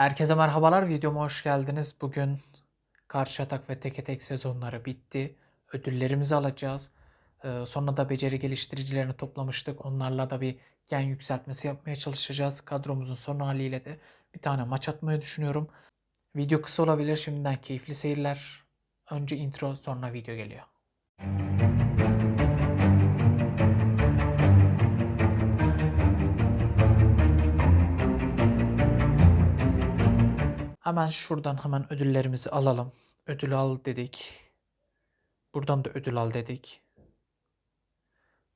Herkese merhabalar, videoma hoş geldiniz. Bugün karşı atak ve teke tek sezonları bitti. Ödüllerimizi alacağız. Ee, sonra da beceri geliştiricilerini toplamıştık. Onlarla da bir gen yükseltmesi yapmaya çalışacağız. Kadromuzun son haliyle de bir tane maç atmayı düşünüyorum. Video kısa olabilir. Şimdiden keyifli seyirler. Önce intro, sonra video geliyor. Hemen şuradan hemen ödüllerimizi alalım. Ödül al dedik. Buradan da ödül al dedik.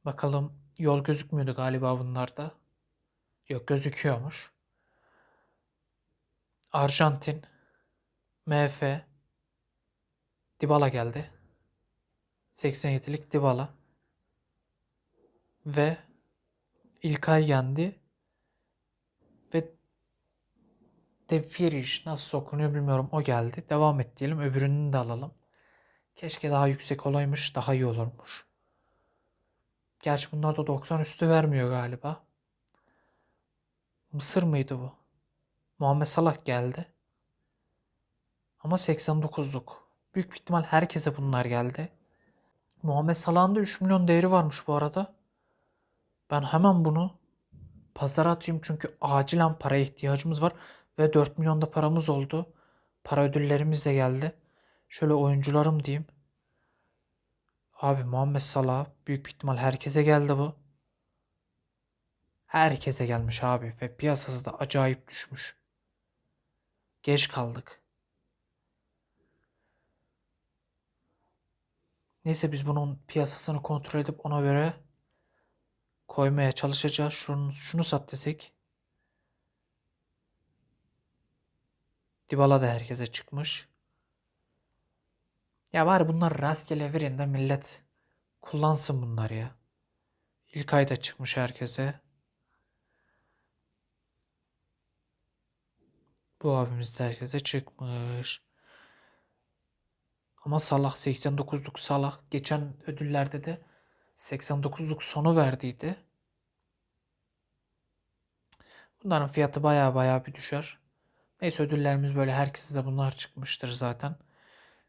Bakalım yol gözükmüyordu galiba bunlarda. Yok gözüküyormuş. Arjantin, MF, Dybala geldi. 87'lik Dybala. Ve İlkay yendi. Ve Defiriş nasıl okunuyor bilmiyorum. O geldi. Devam et diyelim. Öbürünü de alalım. Keşke daha yüksek olaymış. Daha iyi olurmuş. Gerçi bunlar da 90 üstü vermiyor galiba. Mısır mıydı bu? Muhammed Salah geldi. Ama 89'luk. Büyük bir ihtimal herkese bunlar geldi. Muhammed Salah'ın da 3 milyon değeri varmış bu arada. Ben hemen bunu pazara atayım çünkü acilen paraya ihtiyacımız var. Ve 4 milyon da paramız oldu. Para ödüllerimiz de geldi. Şöyle oyuncularım diyeyim. Abi Muhammed Salah büyük ihtimal herkese geldi bu. Herkese gelmiş abi ve piyasası da acayip düşmüş. Geç kaldık. Neyse biz bunun piyasasını kontrol edip ona göre koymaya çalışacağız. Şunu, şunu sat desek. Dybala da herkese çıkmış. Ya var bunlar rastgele verin de millet kullansın bunlar ya. İlk ayda çıkmış herkese. Bu abimiz de herkese çıkmış. Ama Salah 89'luk Salah geçen ödüllerde de 89'luk sonu verdiydi. Bunların fiyatı baya baya bir düşer. Neyse ödüllerimiz böyle herkese de bunlar çıkmıştır zaten.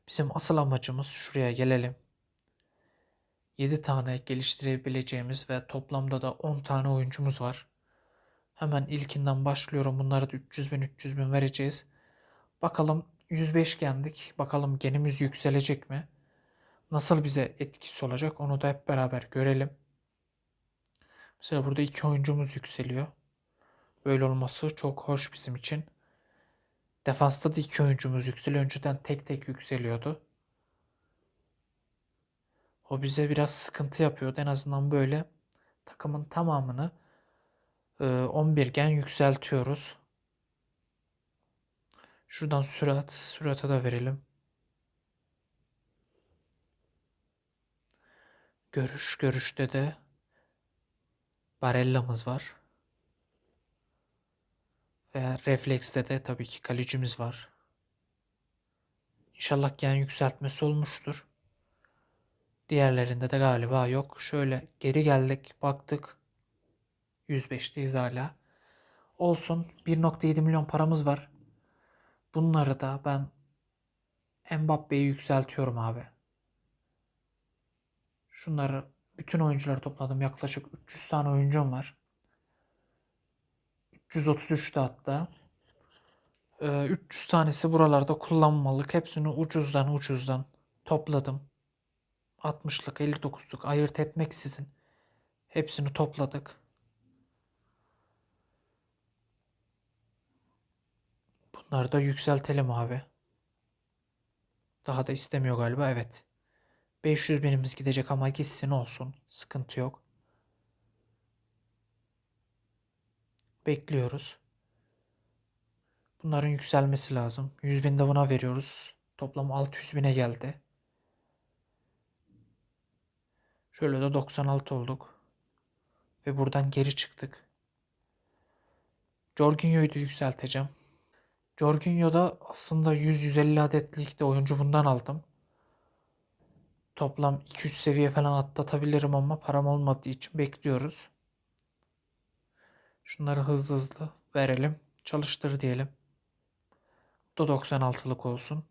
Bizim asıl amacımız şuraya gelelim. 7 tane geliştirebileceğimiz ve toplamda da 10 tane oyuncumuz var. Hemen ilkinden başlıyorum. Bunları da 300 bin 300 bin vereceğiz. Bakalım 105 gendik. Bakalım genimiz yükselecek mi? Nasıl bize etkisi olacak onu da hep beraber görelim. Mesela burada iki oyuncumuz yükseliyor. Böyle olması çok hoş bizim için. Defansta da iki oyuncumuz yükseliyor. Önceden tek tek yükseliyordu. O bize biraz sıkıntı yapıyordu. En azından böyle takımın tamamını 11 gen yükseltiyoruz. Şuradan sürat, sürata da verelim. Görüş, görüşte de Barella'mız var. Ve reflekste de tabii ki kalecimiz var. İnşallah gen yükseltmesi olmuştur. Diğerlerinde de galiba yok. Şöyle geri geldik baktık. 105'teyiz hala. Olsun 1.7 milyon paramız var. Bunları da ben Mbappe'yi yükseltiyorum abi. Şunları bütün oyuncuları topladım. Yaklaşık 300 tane oyuncum var. 333'te hatta. Ee, 300 tanesi buralarda kullanmalık. Hepsini ucuzdan ucuzdan topladım. 60'lık 59'luk ayırt etmeksizin hepsini topladık. Bunları da yükseltelim abi. Daha da istemiyor galiba evet. 500 binimiz gidecek ama gitsin olsun. Sıkıntı yok. Bekliyoruz. Bunların yükselmesi lazım. 100 bin de buna veriyoruz. Toplam 600 bine geldi. Şöyle de 96 olduk. Ve buradan geri çıktık. Jorginho'yu da yükselteceğim. Jorginho'da aslında 100-150 adetlik de oyuncu bundan aldım. Toplam 200 seviye falan atlatabilirim ama param olmadığı için bekliyoruz. Şunları hızlı hızlı verelim. Çalıştır diyelim. Bu da 96'lık olsun.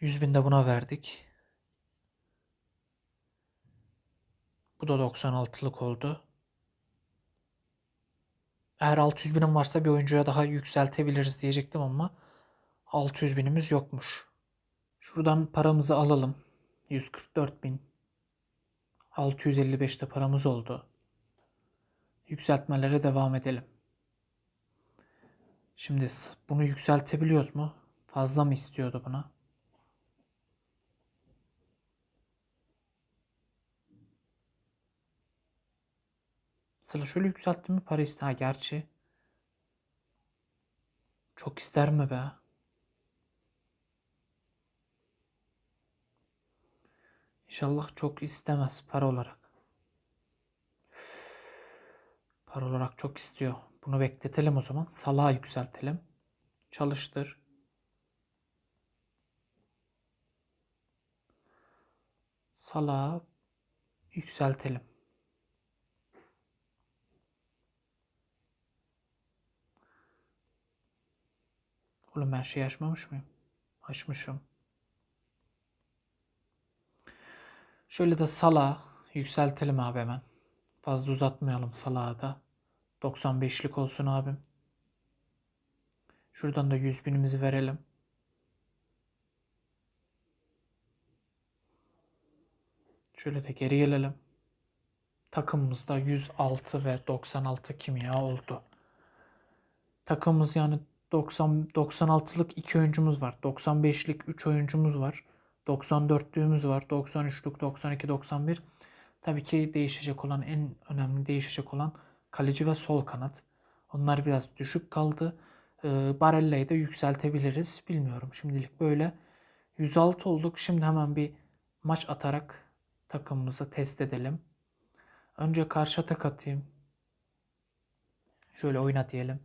Yüz bin de buna verdik. Bu da 96'lık oldu. Eğer 600 binim varsa bir oyuncuya daha yükseltebiliriz diyecektim ama 600 binimiz yokmuş. Şuradan paramızı alalım. 144 bin. 655'te paramız oldu. Yükseltmelere devam edelim. Şimdi bunu yükseltebiliyoruz mu? Fazla mı istiyordu buna? Sıra şöyle yükselttim mi para ister. Gerçi. Çok ister mi be? İnşallah çok istemez para olarak. Para olarak çok istiyor. Bunu bekletelim o zaman. Salağa yükseltelim. Çalıştır. Salağa yükseltelim. Oğlum ben şey açmamış mıyım? Açmışım. Şöyle de sala yükseltelim abi hemen. Fazla uzatmayalım salağı da. 95'lik olsun abim. Şuradan da 100 binimizi verelim. Şöyle de geri gelelim. Takımımızda 106 ve 96 kimya oldu. Takımımız yani 90 96'lık 2 oyuncumuz var. 95'lik 3 oyuncumuz var. 94'lüğümüz var. 93'lük, 92, 91. Tabii ki değişecek olan en önemli değişecek olan kaleci ve sol kanat. Onlar biraz düşük kaldı. Ee, Barella'yı da yükseltebiliriz. Bilmiyorum şimdilik böyle. 106 olduk. Şimdi hemen bir maç atarak takımımızı test edelim. Önce karşı atak atayım. Şöyle oyna diyelim.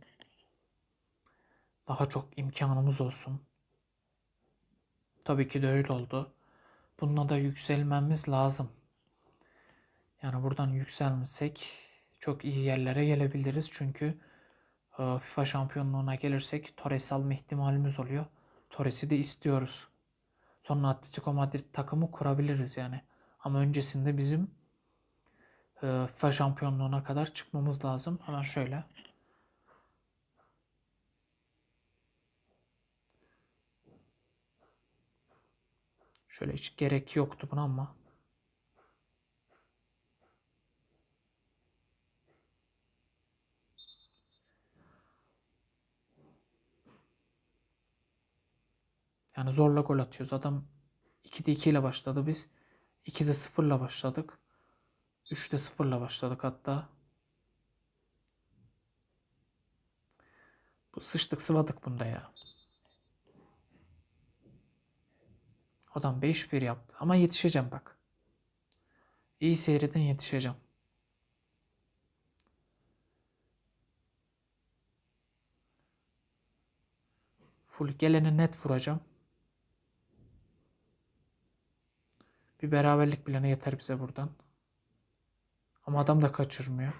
Daha çok imkanımız olsun. Tabii ki de öyle oldu. Bununla da yükselmemiz lazım. Yani buradan yükselmesek çok iyi yerlere gelebiliriz. Çünkü e, FIFA şampiyonluğuna gelirsek Torres alma ihtimalimiz oluyor. Torres'i de istiyoruz. Sonra Atletico Madrid takımı kurabiliriz yani. Ama öncesinde bizim e, FIFA şampiyonluğuna kadar çıkmamız lazım. Hemen şöyle. Şöyle hiç gerek yoktu buna ama. Yani zorla gol atıyoruz. Adam 2'de 2 ile başladı biz. 2'de 0 ile başladık. 3'te 0 ile başladık hatta. Bu sıçtık sıvadık bunda ya. Adam 5-1 yaptı. Ama yetişeceğim bak. İyi seyredin yetişeceğim. Full geleni net vuracağım. Bir beraberlik planı yeter bize buradan. Ama adam da kaçırmıyor.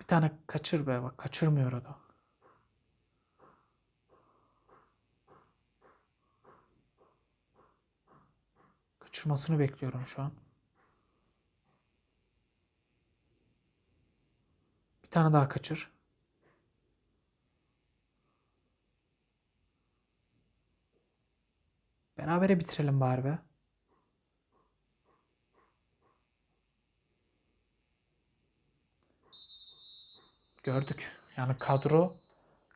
Bir tane kaçır be bak kaçırmıyor o da. Kaçırmasını bekliyorum şu an. Bir tane daha kaçır. Berabere bitirelim bari be. Gördük. Yani kadro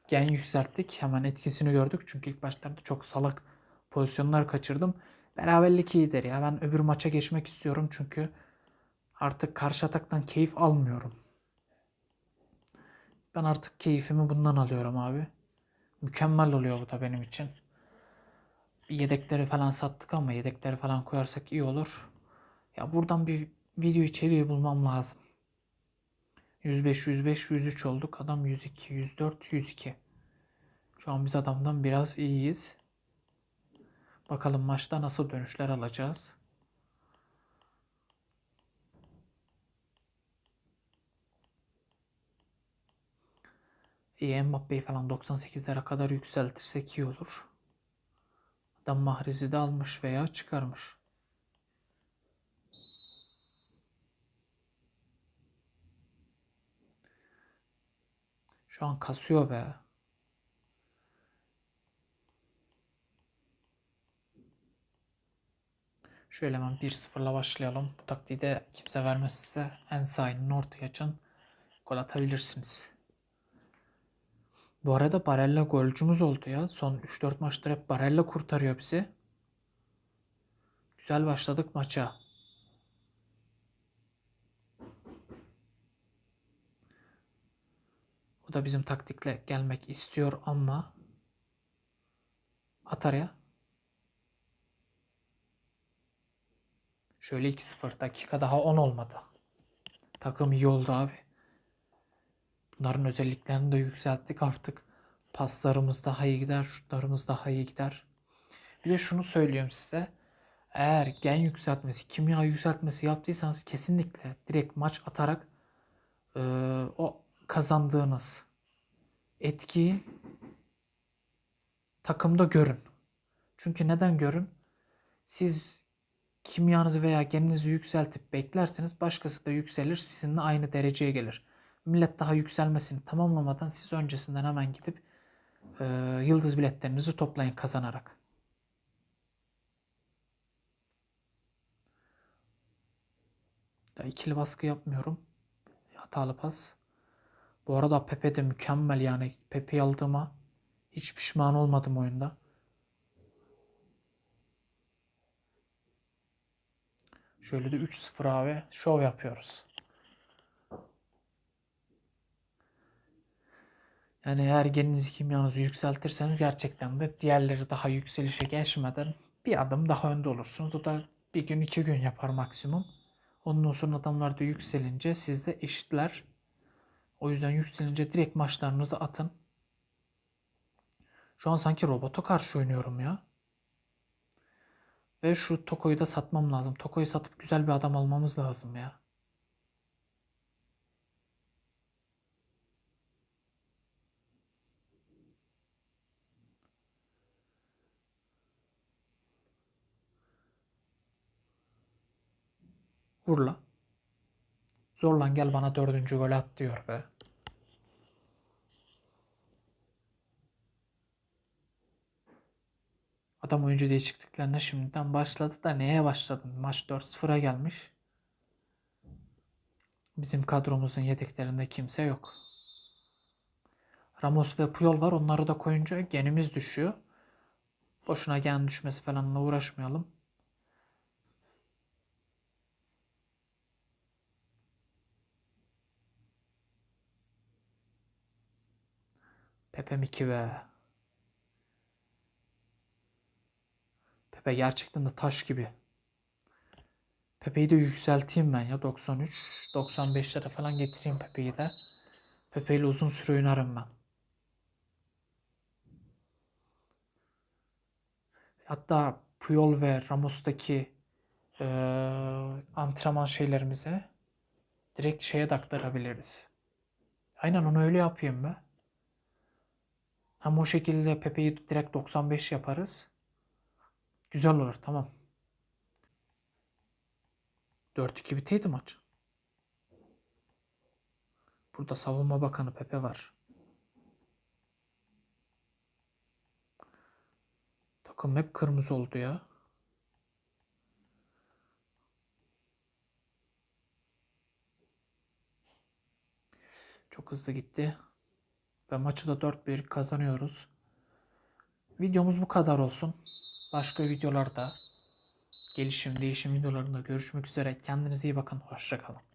gen yükselttik. Hemen etkisini gördük. Çünkü ilk başlarda çok salak pozisyonlar kaçırdım. Beraberlik iyidir ya. Ben öbür maça geçmek istiyorum çünkü artık karşı ataktan keyif almıyorum. Ben artık keyfimi bundan alıyorum abi. Mükemmel oluyor bu da benim için. Yedekleri falan sattık ama yedekleri falan koyarsak iyi olur. Ya buradan bir video içeriği bulmam lazım. 105, 105, 103 olduk. Adam 102, 104, 102. Şu an biz adamdan biraz iyiyiz. Bakalım maçta nasıl dönüşler alacağız. İyi Mbappe'yi falan 98'lere kadar yükseltirsek iyi olur. Adam Mahrez'i de almış veya çıkarmış. Şu an kasıyor be. Şöyle hemen 1-0'la başlayalım. Bu taktiği de kimse vermezse en sahinin ortaya açın. Gol atabilirsiniz. Bu arada Barella golcümüz oldu ya. Son 3-4 maçtır hep Barella kurtarıyor bizi. Güzel başladık maça. O da bizim taktikle gelmek istiyor ama atar ya. Şöyle 2-0 dakika daha 10 olmadı. Takım iyi oldu abi. Bunların özelliklerini de yükselttik artık. Paslarımız daha iyi gider, şutlarımız daha iyi gider. Bir de şunu söylüyorum size. Eğer gen yükseltmesi, kimya yükseltmesi yaptıysanız kesinlikle direkt maç atarak e, o kazandığınız etkiyi takımda görün. Çünkü neden görün? Siz kimyanızı veya geninizi yükseltip beklerseniz başkası da yükselir sizinle aynı dereceye gelir. Millet daha yükselmesini tamamlamadan siz öncesinden hemen gidip e, yıldız biletlerinizi toplayın kazanarak. Da ikili baskı yapmıyorum. Hatalı pas. Bu arada Pepe de mükemmel yani. Pepe'yi aldığıma hiç pişman olmadım oyunda. Şöyle de 3-0 abi şov yapıyoruz. Yani eğer geninizi kimyanızı yükseltirseniz gerçekten de diğerleri daha yükselişe geçmeden bir adım daha önde olursunuz. O da bir gün iki gün yapar maksimum. Ondan sonra adamlar da yükselince siz de eşitler. O yüzden yükselince direkt maçlarınızı atın. Şu an sanki robota karşı oynuyorum ya. Ve şu Toko'yu da satmam lazım. Toko'yu satıp güzel bir adam almamız lazım ya. Vur lan. Zorlan gel bana dördüncü gol at diyor be. Adam oyuncu değişikliklerine şimdiden başladı da neye başladın? Maç 4-0'a gelmiş. Bizim kadromuzun yedeklerinde kimse yok. Ramos ve Puyol var. Onları da koyunca genimiz düşüyor. Boşuna gen düşmesi falanla uğraşmayalım. Pepe 2 be. Pepe gerçekten de taş gibi. Pepe'yi de yükselteyim ben ya. 93, 95'lere falan getireyim Pepe'yi de. Pepe ile uzun süre oynarım ben. Hatta Puyol ve Ramos'taki e, antrenman şeylerimizi direkt şeye de aktarabiliriz. Aynen onu öyle yapayım ben. Hem o şekilde Pepe'yi direkt 95 yaparız. Güzel olur tamam. 4-2 biteydi maç. Burada savunma bakanı Pepe var. Takım hep kırmızı oldu ya. Çok hızlı gitti. Ve maçı da 4-1 kazanıyoruz. Videomuz bu kadar olsun. Başka videolarda gelişim, değişim videolarında görüşmek üzere. Kendinize iyi bakın. Hoşçakalın.